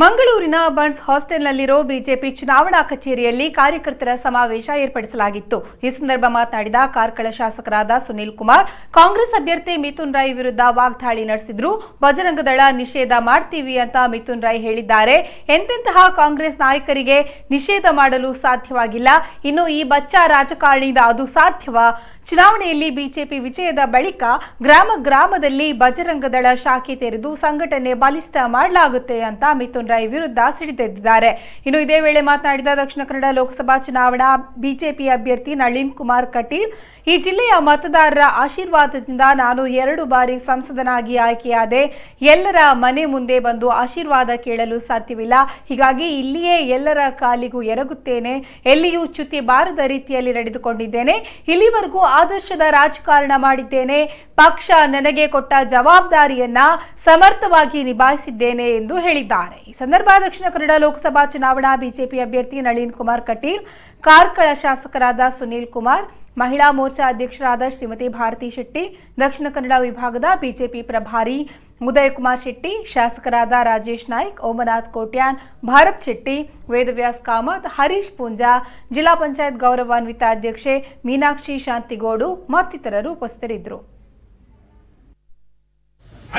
ಮಂಗಳೂರಿನ ಬಂಡ್ಸ್ ಹಾಸ್ಟೆಲ್ನಲ್ಲಿರೋ ಬಿಜೆಪಿ ಚುನಾವಣಾ ಕಚೇರಿಯಲ್ಲಿ ಕಾರ್ಯಕರ್ತರ ಸಮಾವೇಶ ಏರ್ಪಡಿಸಲಾಗಿತ್ತು. ಈ ಸಂದರ್ಭ ಮಾತನಾಡಿದ ಕಾರ್ಕಳ ಶಾಸಕರಾದ ಸುನೀಲ್ ಕುಮಾರ್, ಕಾಂಗ್ರೆಸ್ ಅಭ್ಯರ್ಥಿ ಮಿಥುನ್ ರೈ ವಿರುದ್ಧ ವಾಗ್ದಾಳಿ ನಡೆಸಿದ್ರು. ಬಜರಂಗದಳ ನಿಷೇಧ ಮಾಡ್ತೀವಿ ಅಂತ ಮಿಥುನ್ ರೈ ಹೇಳಿದ್ದಾರೆ. ಎಂತೆಂತಹ ಕಾಂಗ್ರೆಸ್ ನಾಯಕರಿಗೆ ನಿಷೇಧ ಮಾಡಲು ಸಾಧ್ಯವಾಗಿಲ್ಲ. ಇನ್ನು ಈ ಬಚ್ಚ ರಾಜಕಾರಣಿಯಿಂದ ಅದು ಸಾಧ್ಯವಾ? ಚುನಾವಣೆಯಲ್ಲಿ ಬಿಜೆಪಿ ವಿಜಯದ ಬಳಿಕ ಗ್ರಾಮ ಗ್ರಾಮದಲ್ಲಿ ಬಜರಂಗದಳ ಶಾಖೆ ತೆರೆದು ಸಂಘಟನೆ ಬಲಿಷ್ಠ ಮಾಡಲಾಗುತ್ತೆ ಅಂತ ಮಿಥುನ್ ರೈ ವಿರುದ್ಧ ಸಿಡಿದೆದ್ದಿದ್ದಾರೆ. ಇನ್ನು ಇದೇ ವೇಳೆ ಮಾತನಾಡಿದ ದಕ್ಷಿಣ ಕನ್ನಡ ಲೋಕಸಭಾ ಚುನಾವಣಾ ಬಿಜೆಪಿ ಅಭ್ಯರ್ಥಿ ನಳಿನ್ ಕುಮಾರ್ ಕಟೀಲ್, ಈ ಜಿಲ್ಲೆಯ ಮತದಾರರ ಆಶೀರ್ವಾದದಿಂದ ನಾನು ಎರಡು ಬಾರಿ ಸಂಸದನಾಗಿ ಆಯ್ಕೆಯಾದೆ ಎಲ್ಲರ ಮನೆ ಮುಂದೆ ಬಂದು ಆಶೀರ್ವಾದ ಕೇಳಲು ಸಾಧ್ಯವಿಲ್ಲ. ಹೀಗಾಗಿ ಇಲ್ಲಿಯೇ ಎಲ್ಲರ ಕಾಲಿಗೂ ಎರಗುತ್ತೇನೆ. ಎಲ್ಲಿಯೂ ಚ್ಯುತಿ ಬಾರದ ರೀತಿಯಲ್ಲಿ ನಡೆದುಕೊಂಡಿದ್ದೇನೆ. ಇಲ್ಲಿವರೆಗೂ ಆದರ್ಶದ ರಾಜಕಾರಣ ಮಾಡಿದ್ದೇನೆ. ಪಕ್ಷ ನನಗೆ ಕೊಟ್ಟ ಜವಾಬ್ದಾರಿಯನ್ನ ಸಮರ್ಥವಾಗಿ ನಿಭಾಯಿಸಿದ್ದೇನೆ ಎಂದು ಹೇಳಿದ್ದಾರೆ. ಈ ಸಂದರ್ಭ ದಕ್ಷಿಣ ಕನ್ನಡ ಲೋಕಸಭಾ ಚುನಾವಣಾ ಬಿಜೆಪಿ ಅಭ್ಯರ್ಥಿ ನಳಿನ್ ಕುಮಾರ್ ಕಟೀಲ್, ಕಾರ್ಕಳ ಶಾಸಕರಾದ ಸುನೀಲ್ ಕುಮಾರ್, ಮಹಿಳಾ ಮೋರ್ಚಾ ಅಧ್ಯಕ್ಷರಾದ ಶ್ರೀಮತಿ ಭಾರತಿ ಶೆಟ್ಟಿ, ದಕ್ಷಿಣ ಕನ್ನಡ ವಿಭಾಗದ ಬಿಜೆಪಿ ಪ್ರಭಾರಿ ಉದಯಕುಮಾರ್ ಶೆಟ್ಟಿ, ಶಾಸಕರಾದ ರಾಜೇಶ್ ನಾಯ್ಕ್, ಓಮನಾಥ್ ಕೋಟ್ಯಾನ್, ಭಾರತ್ ಶೆಟ್ಟಿ, ವೇದವ್ಯಾಸ್ ಕಾಮತ್, ಹರೀಶ್ ಪೂಂಜಾ, ಜಿಲ್ಲಾ ಪಂಚಾಯತ್ ಗೌರವಾನ್ವಿತ ಅಧ್ಯಕ್ಷೆ ಮೀನಾಕ್ಷಿ ಶಾಂತಿಗೋಡು ಮತ್ತಿತರರು ಉಪಸ್ಥಿತರಿದ್ದರು.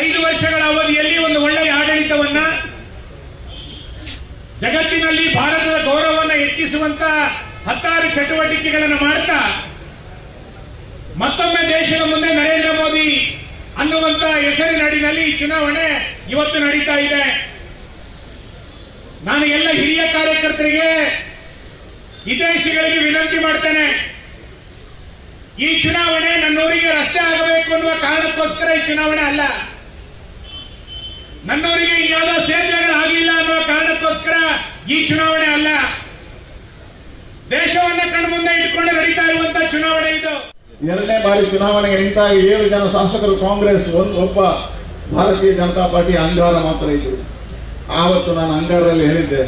ಐದು ವರ್ಷಗಳ ಅವಧಿಯಲ್ಲಿ ಒಂದು ಒಳ್ಳೆಯ ಆಡಳಿತವನ್ನ ಜಗತ್ತಿನಲ್ಲಿ ಭಾರತದ ಗೌರವವನ್ನು ಹೆಚ್ಚಿಸುವಂತ ಹತ್ತಾರು ಚಟುವಟಿಕೆಗಳನ್ನು ಮಾಡ್ತಾ ಮತ್ತೊಮ್ಮೆ ದೇಶದ ಮುಂದೆ ನರೇಂದ್ರ ಮೋದಿ ಅನ್ನುವಂತ ಹೆಸರಿನಡಿನಲ್ಲಿ ಚುನಾವಣೆ ಇವತ್ತು ನಡೀತಾ ಇದೆ. ನಾನು ಎಲ್ಲ ಹಿರಿಯ ಕಾರ್ಯಕರ್ತರಿಗೆ, ಹಿತೈಷಿಗಳಿಗೆ ವಿನಂತಿ ಮಾಡ್ತೇನೆ. ಈ ಚುನಾವಣೆ ನನ್ನೂರಿಗೆ ರಸ್ತೆ ಆಗಬೇಕು ಅನ್ನುವ ಕಾರಣಕ್ಕೋಸ್ಕರ ಈ ಚುನಾವಣೆ ಅಲ್ಲ. ನನ್ನೂರಿಗೆ ಯಾವುದೋ ಸೇತುವೆಗಳು ಆಗಿಲ್ಲ ಅನ್ನೋ ಕಾರಣಕ್ಕೋಸ್ಕರ ಈ ಚುನಾವಣೆ ಅಲ್ಲ. ದೇಶವನ್ನ ಕಣ್ಮುಂದೆ ಇಟ್ಕೊಂಡು ನಡೀತಾ ಇರುವಂತ ಚುನಾವಣೆ ಇದು. ಎರಡನೇ ಬಾರಿ ಚುನಾವಣೆಗೆ ನಿಂತಾಗ ಏಳು ಜನ ಶಾಸಕರು ಕಾಂಗ್ರೆಸ್, ಒಂದು ಒಬ್ಬ ಭಾರತೀಯ ಜನತಾ ಪಾರ್ಟಿ ಅಂಗಾರ ಮಾತ್ರ ಇದ್ದರು ಆವತ್ತು ನಾನು ಅಂಗಾರದಲ್ಲಿ ಹೇಳಿದ್ದೆ,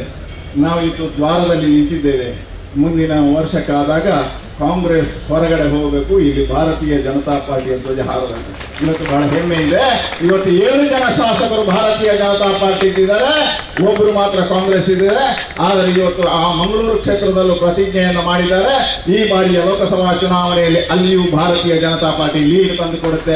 ನಾವು ಇತ್ತು ದ್ವಾರದಲ್ಲಿ ನಿಂತಿದ್ದೇವೆ. ಮುಂದಿನ ವರ್ಷಕ್ಕಾದಾಗ ಕಾಂಗ್ರೆಸ್ ಹೊರಗಡೆ ಹೋಗಬೇಕು. ಇಲ್ಲಿ ಭಾರತೀಯ ಜನತಾ ಪಾರ್ಟಿಯ ಧ್ವಜ ಹಾರಬೇಕು ಇವತ್ತು ಬಹಳ ಹೆಮ್ಮೆ ಇದೆ. ಇವತ್ತು ಏಳು ಜನ ಶಾಸಕರು ಭಾರತೀಯ ಜನತಾ ಪಾರ್ಟಿ ಇದ್ದಾರೆ ಒಬ್ಬರು ಮಾತ್ರ ಕಾಂಗ್ರೆಸ್ ಇದ್ದಾರೆ. ಆದರೆ ಇವತ್ತು ಆ ಮಂಗಳೂರು ಕ್ಷೇತ್ರದಲ್ಲೂ ಪ್ರತಿಜ್ಞೆಯನ್ನು ಮಾಡಿದ್ದಾರೆ. ಈ ಬಾರಿಯ ಲೋಕಸಭಾ ಚುನಾವಣೆಯಲ್ಲಿ ಅಲ್ಲಿಯೂ ಭಾರತೀಯ ಜನತಾ ಪಾರ್ಟಿ ಲೀಡ್ ತಂದು ಕೊಡುತ್ತೆ